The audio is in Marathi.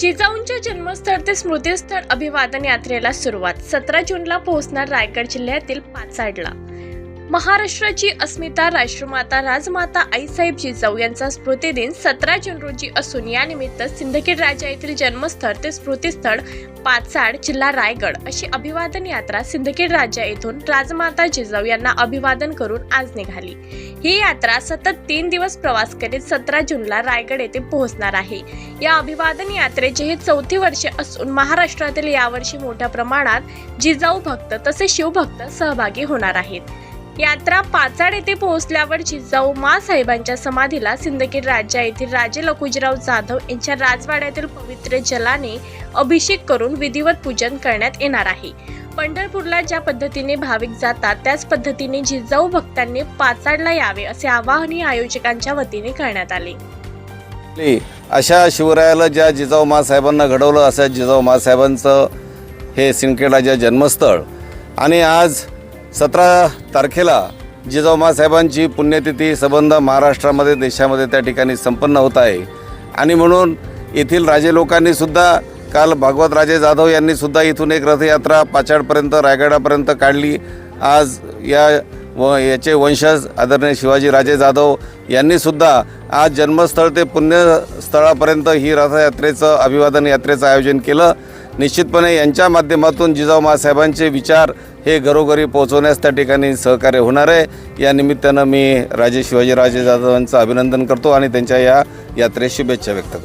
जिजाऊंच्या जन्मस्थळ ते स्मृतीस्थळ अभिवादन यात्रेला सुरुवात. सतरा जूनला पोहोचणार रायगड जिल्ह्यातील पाचाडला. महाराष्ट्राची अस्मिता राष्ट्रमाता राजमाता आईसाहेब जिजाऊ यांचा स्मृतिदिन सतरा जून रोजी असून यानिमित्त सिंदखेड राजा येथील जन्मस्थळ ते स्मृतीस्थळ पाचाड जिल्हा रायगड अशी अभिवादन यात्रा सिंदखेड राजा येथून राजमाता जिजाऊ यांना अभिवादन करून आज निघाली. ही यात्रा सतत तीन दिवस प्रवास करीत सतरा जूनला रायगड येथे पोहोचणार आहे. या अभिवादन यात्रेचे हे चौथी वर्ष असून महाराष्ट्रातील यावर्षी मोठ्या प्रमाणात जिजाऊ भक्त तसेच शिवभक्त सहभागी होणार आहेत. यात्रा पाचाड येथे पोहोचल्यावर जिजाऊ मासाहेबांच्या समाधीला सिंदखेड राज्या येथील राजे लखुजीराव जाधव यांच्या राजवाड्यातील पवित्र जलाने अभिषेक करून विधिवत पूजन करण्यात येणार आहे. पंढरपूरला ज्या पद्धतीने भाविक जातात त्याच पद्धतीने जिजाऊ भक्तांनी पाचाडला यावे असे आवाहनही आयोजकांच्या वतीने करण्यात आले. अशा शिवरायाला ज्या जिजाऊ मासाहेबांना घडवलं असं जिजाऊ मासाहेबांचं हे सिंदखेडाच्या जन्मस्थळ. आणि आज सतरा तारखेला जिजाऊ मासाहेबांची पुण्यतिथी संबंध महाराष्ट्रामध्ये देशामध्ये त्या ठिकाणी संपन्न होत आहे. आणि म्हणून येथील राजे लोकांनीसुद्धा काल भागवत राजे जाधव यांनीसुद्धा इथून एक रथयात्रा पाचाडपर्यंत रायगडापर्यंत काढली. आज या व याचे वंशज आदरणीय शिवाजी राजे जाधव यांनीसुद्धा आज जन्मस्थळ ते पुण्यस्थळापर्यंत ही रथयात्रेचं अभिवादन यात्रेचं आयोजन केलं. निश्चितपणे यांच्या माध्यमातून जिजाऊ मासाहेबांचे विचार हे घरोघरी पोहोचवण्यास त्या ठिकाणी सहकार्य होणार आहे. या निमित्तानं मी राजे शिवाजी राजे जाधव यांचं अभिनंदन करतो आणि त्यांच्या या यात्रेस शुभेच्छा व्यक्त करतो.